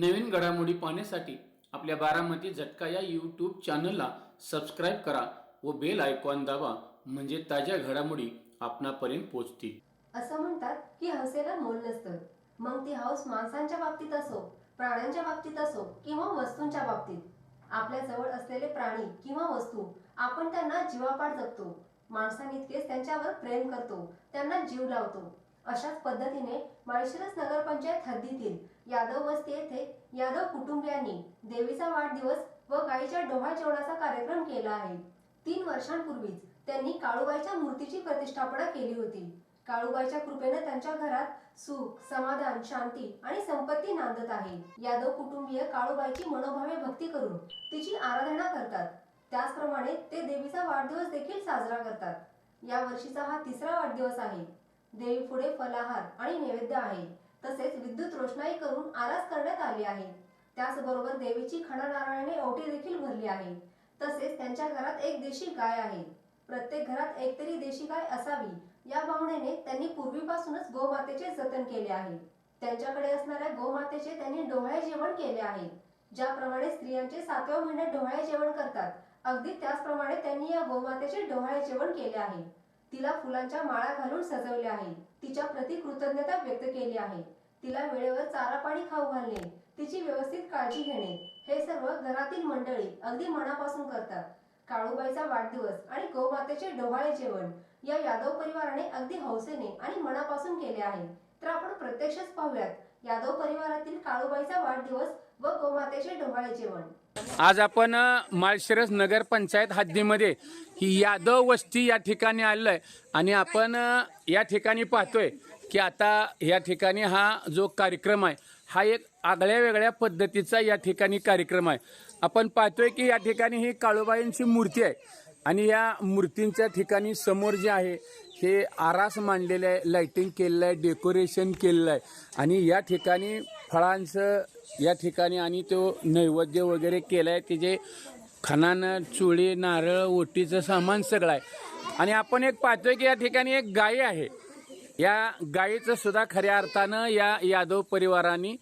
नवीन घडामोडी पाहण्यासाठी आपल्या बारामती झटका या यूट्यूब चॅनलला सबस्क्राईब करा व बेल आयकॉन दाबा म्हणजे ताज्या घडामोडी आपणापर्यंत पोहोचतील. असं म्हणतात की हसेला मोल नसतं. मग ती हौस माणसांच्या बाबतीत असो प्राण्यांच्या बाबतीत असो किंवा वस्तूंच्या बाबतीत. आपल्या जवळ असलेले प्राणी किंवा वस्तू आपण त्यांना जीवापाड जगतो माणसांइतकेच त्यांच्यावर प्रेम करतो त्यांना जीव लावतो. अशाच पद्धतीने माळशिरस नगरपंचायत हद्दीतील यादव वस्ती येथे यादव कुटुंबियांनी देवीचा वाढदिवस व गायीच्या डोहा जेवणाचा कार्यक्रम केला आहे. तीन वर्षांपूर्वीच त्यांनी काळूबाईच्या मूर्तीची प्रतिष्ठापना केली होती. काळूबाईच्या कृपेने त्यांच्या घरात सुख समाधान शांती आणि संपत्ती नांदत आहे. यादव कुटुंबीय काळूबाईची मनोभावे भक्ती करून तिची आराधना करतात. त्याचप्रमाणे ते देवीचा वाढदिवस देखील साजरा करतात. या वर्षीचा हा तिसरा वाढदिवस आहे. देवी पुढे फलाहार आणि नैवेद्य आहे. तसेच विद्युत रोषणाई करून आरास करण्यात आली आहे. त्याचबरोबर देवीची खणा ओटी देखील भरली आहे. तसेच त्यांच्या घरात एक देशी गाय आहे. प्रत्येक घरात एक तरी देशी गाय असावी या भावनेने त्यांनी पूर्वीपासूनच गोमातेचे जतन केले आहे. त्यांच्याकडे असणाऱ्या गोमातेचे त्यांनी डोहाळे जेवण केले आहे. ज्याप्रमाणे स्त्रियांचे सातव्या महिन्यात डोहाळे जेवण करतात अगदी त्याचप्रमाणे त्यांनी या गोमातेचे डोहाळे जेवण केले आहे. तिला फुलांच्या माळा घालून सजवले आहे तिच्या प्रति कृतज्ञता व्यक्त केली आहे. तिला वेळेवर चारा पाणी खाऊ घालणे तिची व्यवस्थित काळजी घेणे हे सर्व घरातील मंडळी अगदी मनापासून करतात. काळूबाईचा वाढदिवस आणि गोमातेचे डोहाळे जेवण या यादव परिवाराने अगदी हौसेने आणि मनापासून केले आहे. तर आपण प्रत्यक्षच पाहूयात यादव परिवारातील काळूबाईचा वाढदिवस व गोमातेचे डोहाळे जेवण. आज आपण माळशिरस नगर पंचायत हद्दीमध्ये ही यादव वस्ती या ठिकाणी आलेलं आहे आणि आपण या ठिकाणी पाहतोय की आता या ठिकाणी हा जो कार्यक्रम आहे हा एक आगळ्या वेगळ्या पद्धतीचा या ठिकाणी कार्यक्रम आहे. आपण पाहतोय की या ठिकाणी ही काळूबाईंची मूर्ती आहे. आणि या मूर्तींच्या ठिकाणी समोर जे आहे हे आरास मांडलेलं आहे लायटिंग केलेलं आहे डेकोरेशन केलेलं आहे. आणि या ठिकाणी फळांचं या ठिकाणी आणि तो नैवेद्य वगैरे केलं आहे तिचे खणान चुळी नारळ ओटीचं सामान सगळं आहे. आणि आपण एक पाहतोय की या ठिकाणी एक गाय आहे. या गायीचं सुद्धा खऱ्या अर्थानं या यादव परिवाराने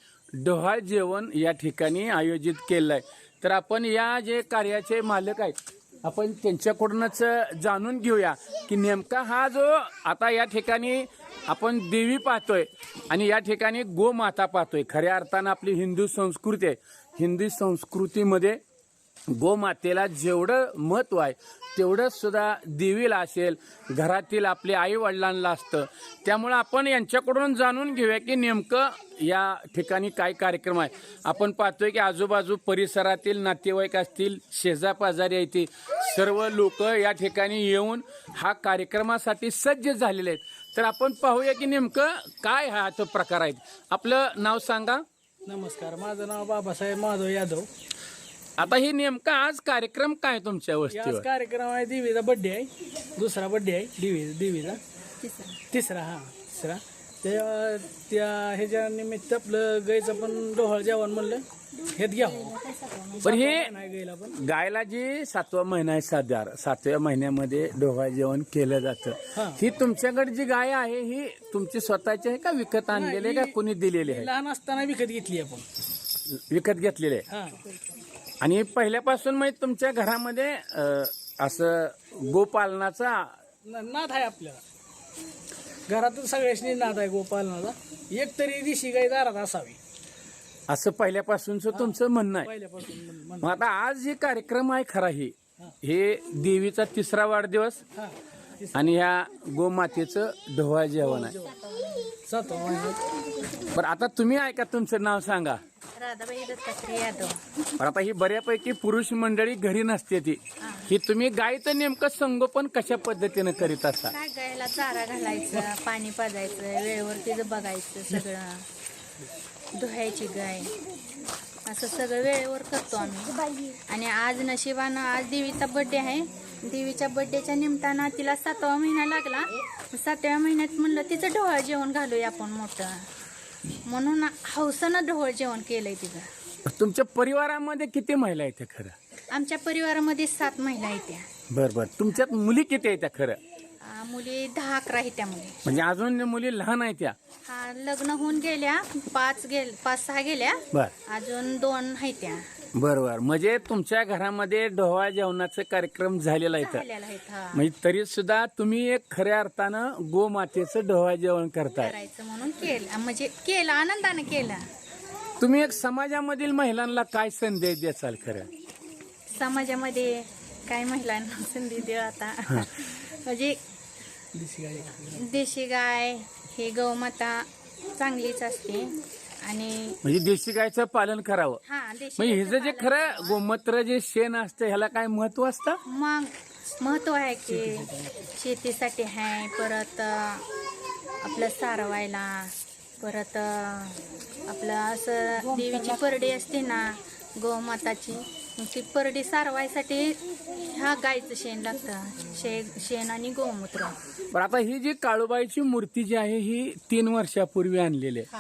डोहाळ जेवण या ठिकाणी आयोजित केलं आहे तर आपण या जे कार्याचे मालक आहेत आपण त्यांच्याकडूनच जाणून घेऊया की नेमका हा जो आता या ठिकाणी आपण देवी पाहतोय आणि या ठिकाणी गोमाता पाहतोय. खऱ्या अर्थानं आपली हिंदू संस्कृती आहे. हिंदू संस्कृतीमध्ये गोमातेला जेवढं महत्त्व आहे तेवढंच सुद्धा देवीला असेल घरातील आपल्या आई वडिलांना असतं. त्यामुळं आपण यांच्याकडून जाणून घेऊया की नेमकं या ठिकाणी काय कार्यक्रम आहे. आपण पाहतोय की आजूबाजू परिसरातील नातेवाईक असतील शेजापाजारी येतील सर्व लोक या ठिकाणी येऊन हा कार्यक्रमासाठी सज्ज झालेले आहेत. तर आपण पाहूया की नेमकं काय हा तो प्रकार आहे. आपलं नाव सांगा. नमस्कार माझं नाव बाबासाहेब माधव यादव. आता ही नेमका आज कार्यक्रम काय तुमच्या आज वस्तीवर? कार्यक्रम आहे देवीचा बड्डे आहे. दुसरा बड्डे आहे देवी देवीचा तिसरा हा तिसरा. त्या त्या ह्याच्या निमित्त आपलं गायचं पण डोहळ जेवण म्हणलं. हेच घ्यावं पण हे नाही गायला पण. गायला जी सातवा महिना आहे साधार सातव्या महिन्यामध्ये डोहा जेवण केलं जातं. हा. ही तुमच्याकडे जी गाय आहे ही तुमची स्वतःची आहे का विकत आणलेली आहे का ही- कोणी दिलेली आहे? लहान असताना विकत घेतली आपण. विकत घेतलेली आहे. हा. आणि पहिल्यापासून म्हणजे तुमच्या घरामध्ये अं, असं गोपालनाचा न- नाद आहे आपल्याला. घरातून सगळ्याशी नाद आहे गोपालनाचा. एक तरी दिशी गाय दारात असावी. असं पहिल्यापासूनच तुमचं म्हणणं आहे. पहिल्यापासून म्हण- म्हण- मग आता आज जे कार्यक्रम आहे खरा ही. हे देवीचा तिसरा वाढदिवस. हा. आणि ह्या गोमातेचं ढोवा जेवण आहे. बरं आता तुम्ही ऐका तुमचं नाव सांगा. पण आता ही बऱ्यापैकी पुरुष मंडळी घरी नसते ती. ही. तुम्ही गायचं नेमकं संगोपन कशा पद्धतीनं करीत असता? गायला चारा घालायचं पाणी पाजायचं वेळेवर तिचं बघायचं सगळं. धुवायची गाय. असं सगळं वेळेवर करतो आम्ही. आणि आज नशिबानं आज देवीचा बड्डे आहे. देवीच्या बड्डेच्या निमित्तानं तिला सातवा महिना लागला. सातव्या महिन्यात म्हणलं तिचं ढोळ जेवण घालूया आपण मोठं. म्हणून हौसानं ढोळ जेवण केलंय तिचं. तुमच्या परिवारामध्ये किती महिला आहेत त्या खरं? आमच्या परिवारामध्ये सात महिला आहेत त्या. बर बर. तुमच्यात मुली किती आहेत त्या खरं? आ, मुली दहा अकरा आहेत त्या मुली. म्हणजे अजून मुली लहान आहेत त्या? हा लग्न होऊन गेल्या पाच गेल पाच सहा गेल्या. बर. अजून दोन आहेत त्या. बर बर म्हणजे तुमच्या घरामध्ये ढोवा जेवणाचा कार्यक्रम झालेला आहे इथं. हा म्हणजे तरी सुद्धा तुम्ही एक खऱ्या अर्थानं गोमातेचं ढोवा जेवण करताय. करायचं म्हणून केलं. म्हणजे केलं आनंदाने केलं. तुम्ही एक समाजामधील महिलांना काय संदेश द्याचाल खरं? समाजामध्ये काय महिलांना संधी देऊ आता? म्हणजे देशी गाय हे गौमाता चांगलीच असते. आणि म्हणजे देशी गायचं पालन करावं. हा देशी म्हणजे हिचं जे खरं गोमूत्र जे शेण असतं ह्याला काय महत्त्व असतं? मग महत्त्व आहे की शेतीसाठी आहे परत अं, आपलं सारवायला परत अं, आपलं असं देवीची परडी असते ना गोमाताची मग ती परडी सारवायसाठी ह्या गाईचं शेण लागतं. शे शेण आणि गोमूत्र. पण आता ही जी काळूबाईची मूर्ती जी आहे ही तीन वर्षापूर्वी आणलेली आहे.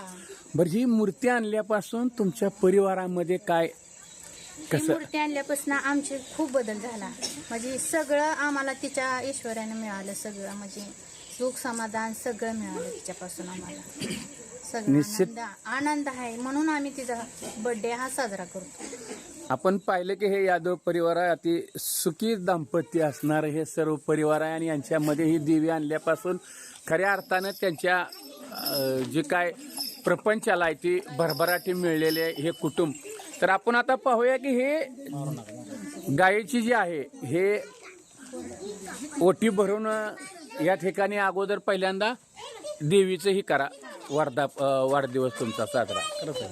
बरं ही मूर्ती आणल्यापासून तुमच्या परिवारामध्ये काय ती कसं? मूर्ती आणल्यापासून आमचे खूप बदल झाला. म्हणजे सगळं आम्हाला तिच्या ऐश्वर्याने मिळालं सगळं म्हणजे सुख समाधान सगळं मिळालं तिच्यापासून आम्हाला. सगळं निश्चित- आनंद आनंद आहे म्हणून आम्ही तिचा बर्थडे हा साजरा करतो. आपण पाहिलं की हे यादव परिवार आहे अति सुखी दाम्पत्य असणार हे सर्व परिवार आहे आणि यांच्यामध्ये ही देवी आणल्यापासून खऱ्या अर्थानं त्यांच्या जे काय प्रपंचाला आहे ती भरभराटी मिळलेले हे कुटुंब. तर आपण आता पाहूया की हे गायीची जी आहे हे ओटी भरून या ठिकाणी अगोदर पहिल्यांदा देवीचंही करा वाढदा वाढदिवस तुमचा साजरा. खरंच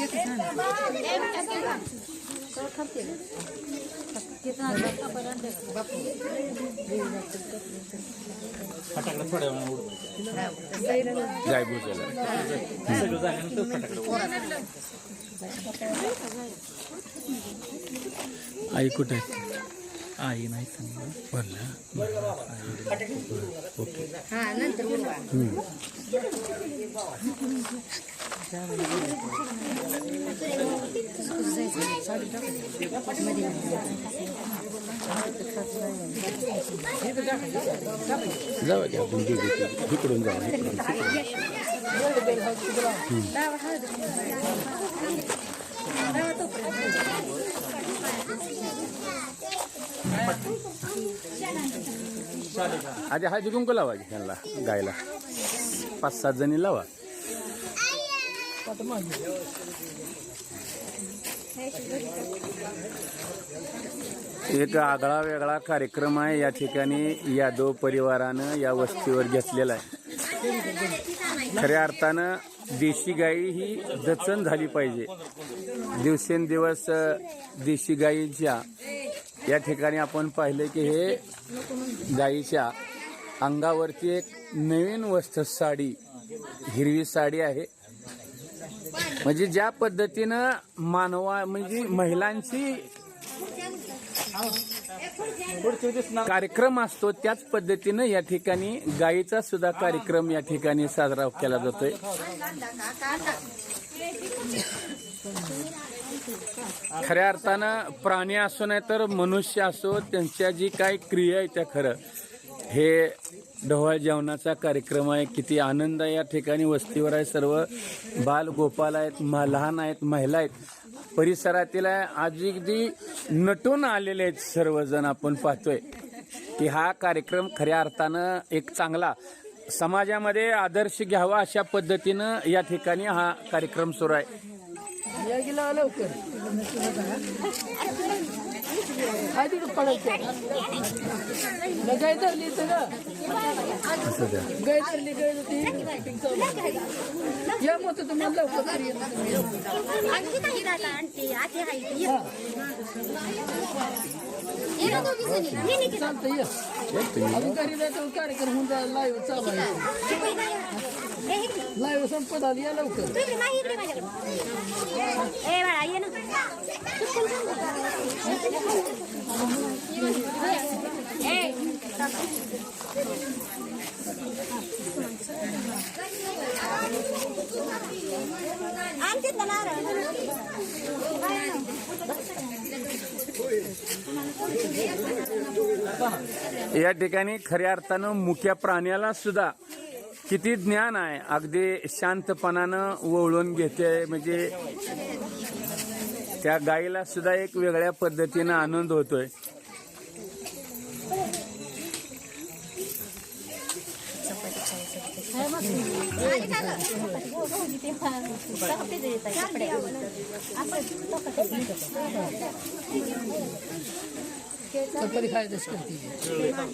आहे गाय भुजाला आई कुठे आहे? आई नाही सांगलं भरलं ओके. जाऊ द्या आपण दोघी तिघी. इकडून जाऊ इकडून आधी हळदी कुंकू लावा की त्यांना गायला. पाच सात जणी लावा. एक आगळा वेगळा कार्यक्रम आहे या ठिकाणी यादव परिवारानं या वस्तीवर घेतलेला आहे. खऱ्या अर्थानं देशी गाई ही जचन झाली पाहिजे. दिवसेंदिवस देशी गायीच्या या ठिकाणी आपण पाहिलं की हे गायीच्या अंगावरती एक नवीन वस्त्र साडी हिरवी साडी आहे. म्हणजे ज्या पद्धतीनं मानवा म्हणजे महिलांची कार्यक्रम असतो त्याच पद्धतीनं या ठिकाणी गायीचा सुद्धा कार्यक्रम या ठिकाणी साजरा केला जातोय. खऱ्या अर्थानं प्राणी असो नाही तर मनुष्य असो त्यांच्या जी काही क्रिया आहे त्या खरं. हे ढोळ जेवणाचा कार्यक्रम आहे. किती आनंद आहे या ठिकाणी. वस्तीवर आहे सर्व. बाल गोपाल आहेत म- लहान आहेत महिला आहेत. परिसरातील आहे. आजी अगदी नटून आलेले आहेत सर्वजण आपण पाहतोय की हा कार्यक्रम खऱ्या अर्थानं एक चांगला समाजामध्ये आदर्श घ्यावा अशा पद्धतीनं या ठिकाणी हा कार्यक्रम सुरू आहे. या गेला लवकर काय तिकडं पडायचं गाय धरली द्या. गाय धरली गाय धरली या मग तुम्ही लवकर घरी या. चालतं या अजून घरी जायचं कार्यक्रम होऊन जायला लाईव्ह चालू आहे संपत आली या लवकर आमच्यात नारळ या ठिकाणी खऱ्या अर्थानं मुक्या प्राण्याला सुद्धा किती ज्ञान आहे. अगदी शांतपणानं वळून घेते. म्हणजे त्या गाईला सुद्धा एक वेगळ्या पद्धतीनं आनंद होतोय.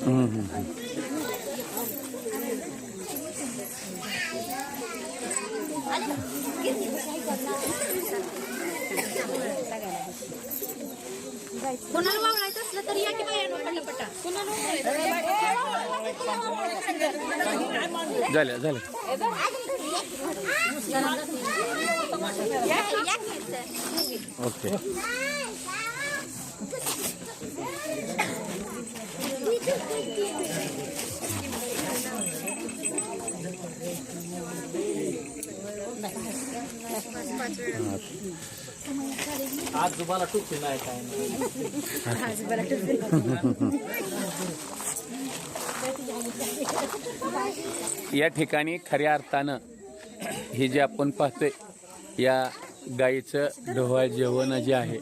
हम्म, कोणाला वावळायचं असलं तर या की बाया पटापटा झालं झालं. ओके. आज तुम्हाला टुकते नाही काय नाही या ठिकाणी खऱ्या अर्थानं हे जे आपण पाहतोय या गाईचं ढोवा जेवण जे आहे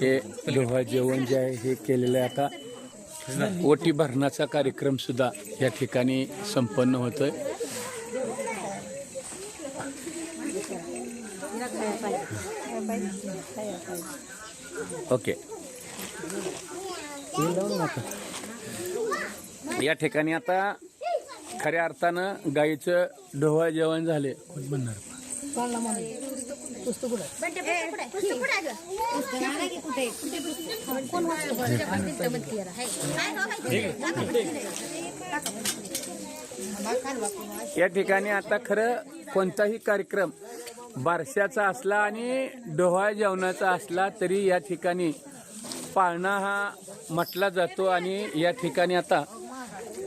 हे ढोवा जेवण जे आहे हे केलेलं आहे आता. ओटी भरण्याचा कार्यक्रम सुद्धा या ठिकाणी संपन्न होतोय. ओके. या ठिकाणी आता खऱ्या अर्थानं गाईचं ढोवा जेवण झाले. या ठिकाणी आता खरं कोणताही कार्यक्रम बारशाचा असला आणि डोहा जेवणाचा असला तरी या ठिकाणी पाळणा हा म्हटला जातो आणि या ठिकाणी आता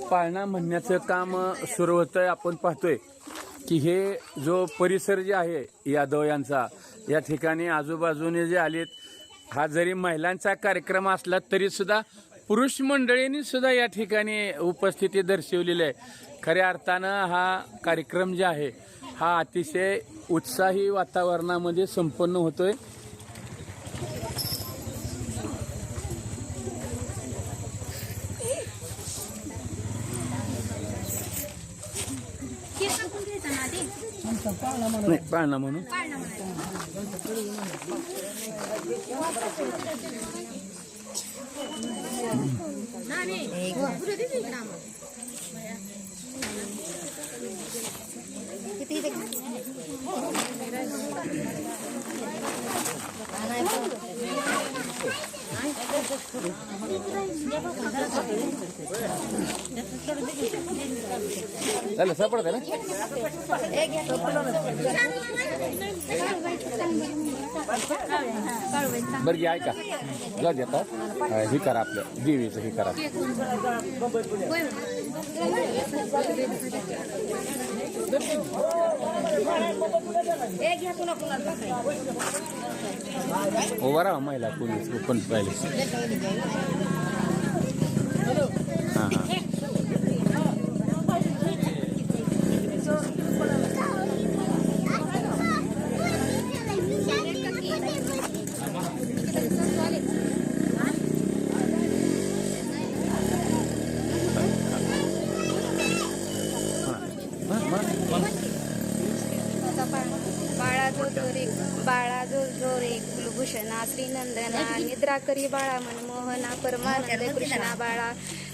पाळणा म्हणण्याचं काम सुरू होतं आहे आपण पाहतोय की हे जो परिसर जे आहे यादव यांचा या ठिकाणी आजूबाजूने जे आलेत हा जरी महिलांचा कार्यक्रम असला तरीसुद्धा पुरुष मंडळींनी सुद्धा या ठिकाणी उपस्थिती दर्शवलेली आहे. खऱ्या अर्थानं हा कार्यक्रम जे आहे हा अतिशय उत्साही वातावरणामध्ये संपन्न होतोय. नाही पाळणा म्हणून. चालेल सापडत आहे ना? बरं घे ऐका. जा देता हे करा आपलं. देवीचं हे करा. उभा राहा महिला पोलीस पण पाहिले हां हां करी बाळा मनमोहना परमानंद कृष्णा बाळा.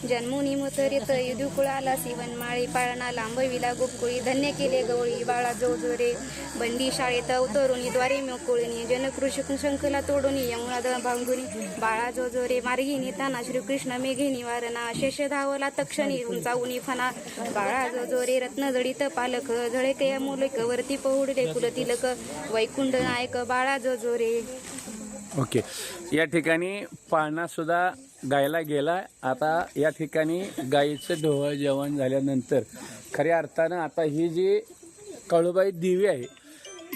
जन्मुनी मुतरित युदुकुळाला सिवनमाळी पाळणा लांबविला गोकुळी धन्य केले गवळी बाळा जो जोरे. बंदी शाळेत अवतरुणी द्वारे मोकुळणी जनकृषी शंखला तोडुनी यमुना द भांगुनी. बाळा जो जोरे मार्गिनी ताना श्रीकृष्ण मेघे निवारणा शेष धावला तक्षणी उंचावूनी फना बाळा जो जोरे रत्न जडित पालक झळके मुलक वरती पहुडले कुलतिलक वैकुंठ नायक बाळा जो जोरे. ओके. या ठिकाणी पाळणासुद्धा गायला गेला. आता या ठिकाणी गाईचं ढोवळ जेवण झाल्यानंतर खऱ्या अर्थानं आता ही जी कळूबाई देवी आहे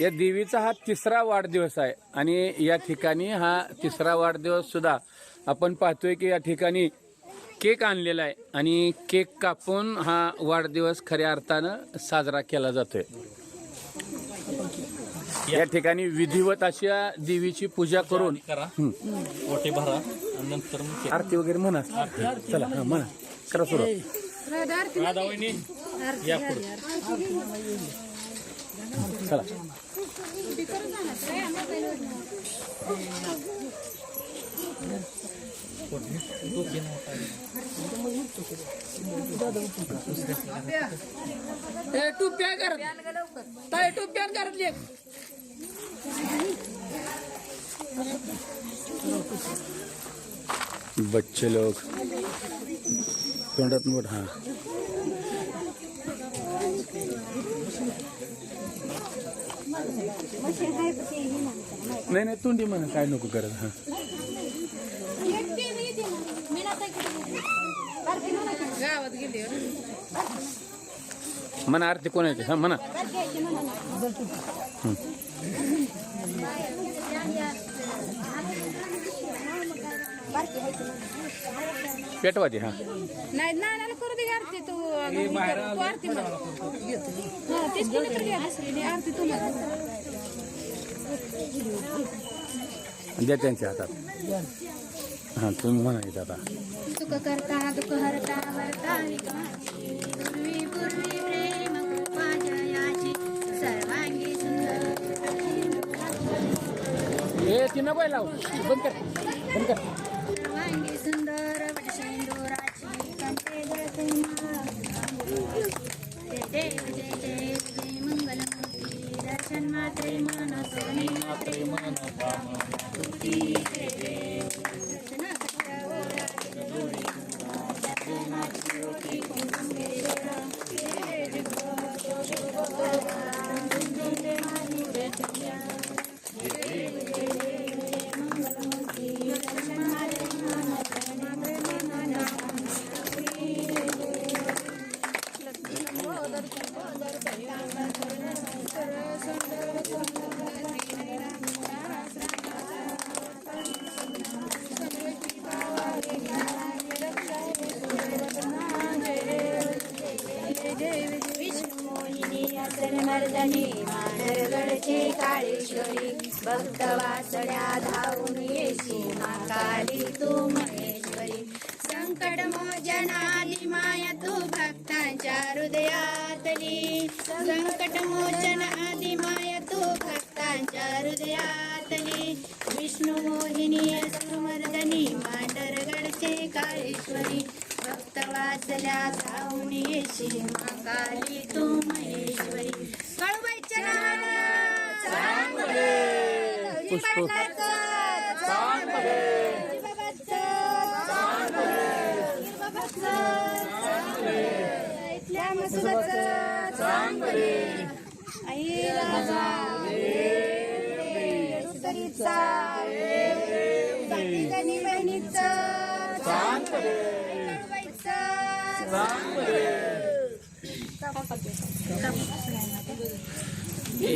या देवीचा हा तिसरा वाढदिवस आहे. आणि या ठिकाणी हा तिसरा वाढदिवससुद्धा आपण पाहतोय की या ठिकाणी केक आणलेला आहे. आणि केक कापून हा वाढदिवस खऱ्या अर्थानं साजरा केला जातोय. या ठिकाणी विधिवत अशा देवीची पूजा करून करा. ओटे भरा आणि नंतर मग केक. आरती वगैरे म्हणा. चला हा म्हणा. करा सुरू राधा वहिनी. या पुढे. चला. टुप्या कर ताई टुप्या करत बच्चे लोक. तोंडात मोठ हा. नाही नाही तोंडी म्हणा काय नको करत हा. म्हणा आरती कोणाची? हा म्हणा. पेटवा दे हा. नाही नानाला करू दे आरती तू. तू आरती म्हण. हा, तेच कोणी तर घ्या दुसरी आरती तुम्हाला द्या त्यांच्या हातात. हा तुम्ही म्हणा इथं आता सुख करता दुःख हरता वरता विकमाची पूर्वी पूर्वी प्रेम कृपा जयाची सर्वांगी सुंदर. ए ती नको लाव. बंद कर बंद कर. असन मानरगडचे काळेश्वरी भक्त वासड्या धावून येशी महाकाली तू महेश्वरी. संकट मोचनादी माया तू भक्तांच्या हृदयातली. संकट मोचन माया तू भक्तांच्या हृदयातली. विष्णू मोहिनी असुमर्दनी मांडरगडचे काळेश्वरी. भक्त वाचल्या धावून येशी महाकाली तू महेश्वरी. पुष्प आई राजा सुतरीचा बहिणीचा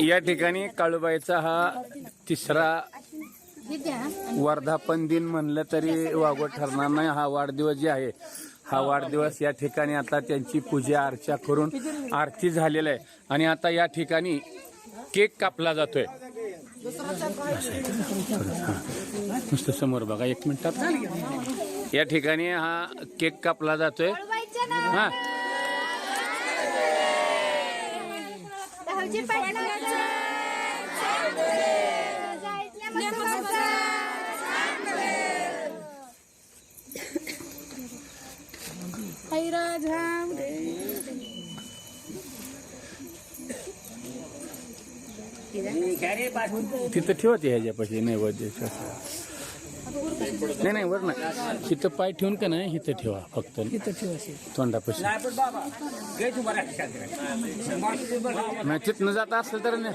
या ठिकाणी काळूबाईचा हा तिसरा वर्धापन दिन म्हणलं तरी वागवत ठरणार नाही. हा वाढदिवस जे आहे हा वाढदिवस या ठिकाणी आता त्यांची पूजा अर्चा करून आरती झालेला आहे. आणि आता या ठिकाणी केक कापला जातोय. नुसतं समोर बघा एक मिनिटात. या ठिकाणी हा केक कापला जातोय. हा. भाऊजी तिथं ठेवा ते ह्याच्यापाशी नाही वद्याच्या नाही नाही वर नाही. इथं पाय ठेवून का नाही इथं ठेवा फक्त. तोंडापाशी. नाही तिथनं जात असेल तर न-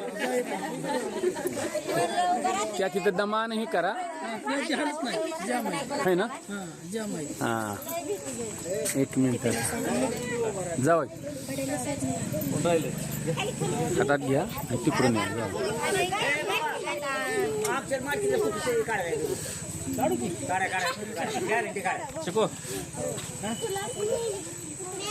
त्या तिथं दमानही करा. आहे ना? हा. एक मिनिट. जाऊ. हातात घ्या आणि तिकडून या. जाऊ. शिको.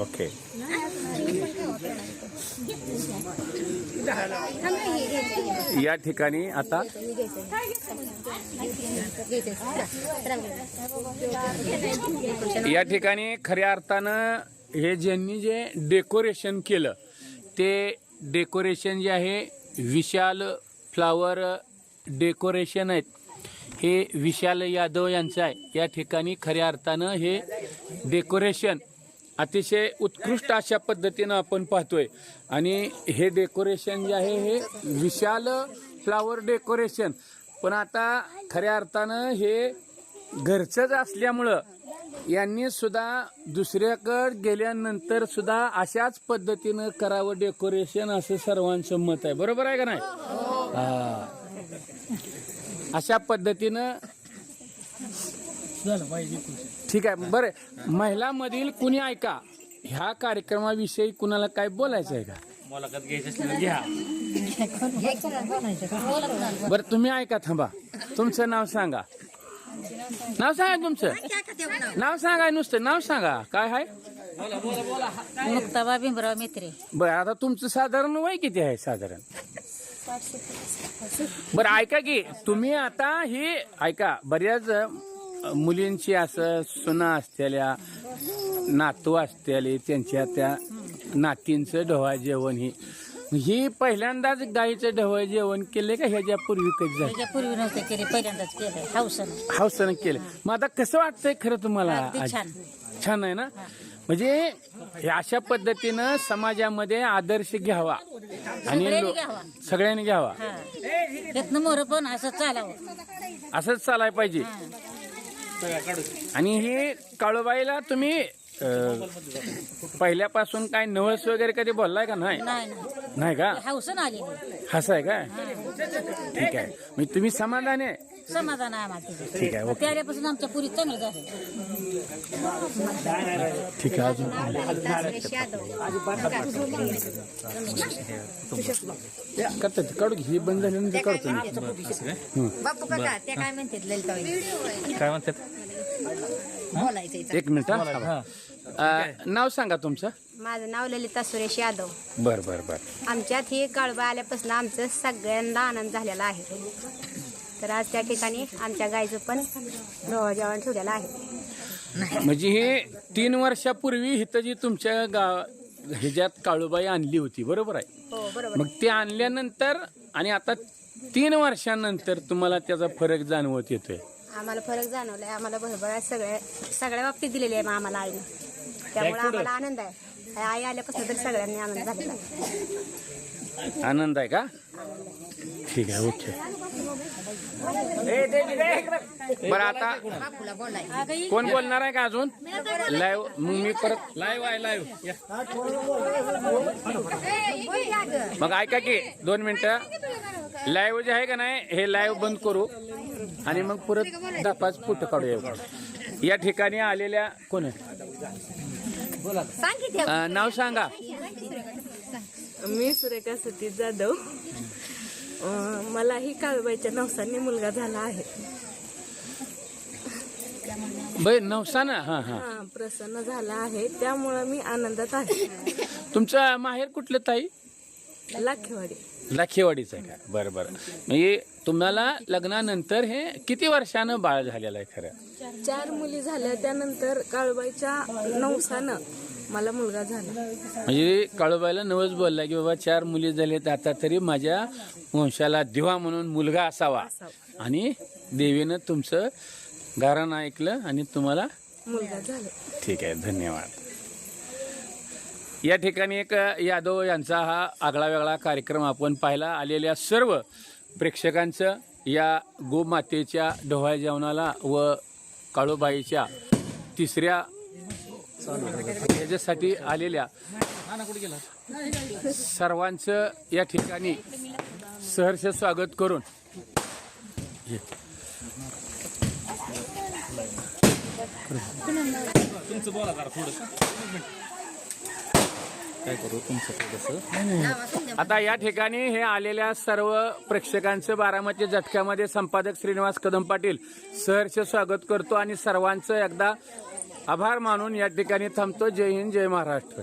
ओके या ठिकाणी आता या ठिकाणी खऱ्या अर्थानं हे ज्यांनी जे डेकोरेशन केलं ते डेकोरेशन जे आहे विशाल फ्लावर डेकोरेशन आहेत. हे विशाल यादव यांचं आहे. या ठिकाणी खऱ्या अर्थानं हे डेकोरेशन अतिशय उत्कृष्ट अशा पद्धतीनं आपण पाहतोय. आणि हे डेकोरेशन जे आहे हे विशाल फ्लावर डेकोरेशन. पण आता खऱ्या अर्थानं हे घरचंच असल्यामुळं यांनी सुद्धा दुसऱ्याकडे गेल्यानंतर सुद्धा अशाच पद्धतीनं करावं डेकोरेशन असं सर्वांचं मत आहे. बरोबर आहे का नाही? हा. अशा पद्धतीनं झालं पाहिजे. ठीक आहे बरं. महिलामधील कुणी ऐका ह्या कार्यक्रमाविषयी कुणाला काय बोलायचं आहे का? मुलाखत घ्यायची असली तर घ्या. बरं तुम्ही ऐका थांबा. तुमचं नाव सांगा. नाव सांगा तुमचं. नाव सांगा नुसतं नाव सांगा. काय आहे? मुक्ताबा भीमराव मित्रे. बरं आता तुमचं साधारण वय किती आहे साधारण? बरं ऐका की तुम्ही आता ही ऐका बऱ्याच मुलींची असं सुना असलेल्या नातू असलेले त्यांच्या त्या नातींचं ढोवा जेवण ही. ही पहिल्यांदाच गाईचं ढवळ जेवण केले का ह्याच्या पूर्वी कधी झालं? त्याच्यापूर्वी नव्हते केले पहिल्यांदाच केलंय. हौसन हौसानं केलं मग आता कसं वाटतंय खरं तुम्हाला? अगदी? छान. छान आहे ना? म्हणजे हे अशा पद्धतीनं समाजामध्ये आदर्श घ्यावा. आणि सगळ्यांनी लो- घ्यावा. सगळ्यांनी घ्यावा. हा. मोर पण असं चालावं. असंच चालाय पाहिजे. आणि हे काळूबाईला तुम्ही अं, पहिल्यापासून काय नवस वगैरे कधी बोललाय का नाही? नाही नाही. नाही का? हौसन आली हसं आहे काय ठीक आहे. म्हणजे तुम्ही समाधान आहे. समाधान आहे आम्हाला. ठीक आहे ओके. आमच्या पुरी चांगलं झालं ठीक आहे अजून. करतात काढू घे. हे बंद झाल्यानंतर काढतो मी. बापू काका ते काय म्हणतात ललिताबाई काय म्हणतात? बोलायचं एक मिनिट हा. अं, नाव सांगा तुमचं? माझं नाव ललिता सुरेश यादव. बर बर बर. आमच्यात ही काळबा आल्यापासून आमचं सगळ्यांना आनंद झालेला आहे. तर आज त्या ठिकाणी आमच्या गायचं पण जेवण ठेवलेलं आहे. म्हणजे हे तीन वर्षापूर्वी इथं जी तुमच्या गाव ह्याच्यात काळूबाई आणली होती बरोबर आहे? हो बरोबर. मग ते आणल्यानंतर आणि आता तीन वर्षानंतर तुम्हाला त्याचा फरक जाणवत येतोय? आम्हाला फरक जाणवलाय. आम्हाला भरभराट सगळ्या सगळ्या बाबतीत दिलेली आहे आम्हाला आईनं त्यामुळे आम्हाला आनंद आहे. आई आल्यापासून तर सगळ्यांनी आनंद झालेला आहे. आनंद आहे का? ठीक आहे ओके. बरं आता कोण बोलणार आहे का अजून? लाईव्ह मग मी परत लाईव्ह आहे लाईव्ह मग ऐका की दोन मिनिटं. लाईव्ह जे आहे का नाही हे लाईव्ह बंद करू. आणि मग परत दहा पाच फुट काढूया या ठिकाणी आलेल्या कोण आहे? नाव सांगा. मी सुरेखा सतीश जाधव. मलाही काळबाईच्या नवसाने मुलगा झाला आहे. बै नवसाना? हां हां. हा प्रसन्न झाला आहे. त्यामुळं मी आनंदात आहे. तुमचं माहेर कुठलं ताई? लाखेवाडी. लाखेवाडीचं आहे का? बरं बरं. म्हणजे तुम्हाला लग्नानंतर हे किती वर्षानं बाळ झालेलं आहे खरं? चार मुली झाल्या. त्यानंतर काळबाईच्या नवसानं मला मुलगा झाला. म्हणजे काळूबाईला नवस बोलला की बाबा चार मुली झाल्यात आता तरी माझ्या वंशाला दिवा म्हणून मुलगा असावा. आणि देवीनं तुमचं गारण ऐकलं आणि तुम्हाला मुलगा झाला. ठीक आहे धन्यवाद. या ठिकाणी एक यादव यांचा हा आगळा वेगळा कार्यक्रम आपण पाहिला आलेल्या सर्व प्रेक्षकांचं या गोमातेच्या ढोळ्या जेवणाला व काळूबाईच्या तिसऱ्या ह्याच्यासाठी आलेल्या सर्वांचं या ठिकाणी सहर्ष स्वागत करून तुमचं बोला जरा थोडस. काय करू तुमचं थोडस? आता या ठिकाणी हे आलेल्या सर्व प्रेक्षकांचं बारामती झटक्यामध्ये संपादक श्रीनिवास कदम पाटील सहर्ष स्वागत करतो आणि सर्वांचं एकदा आभार मानून या ठिकाणी थांबतो. जय हिंद जय महाराष्ट्र.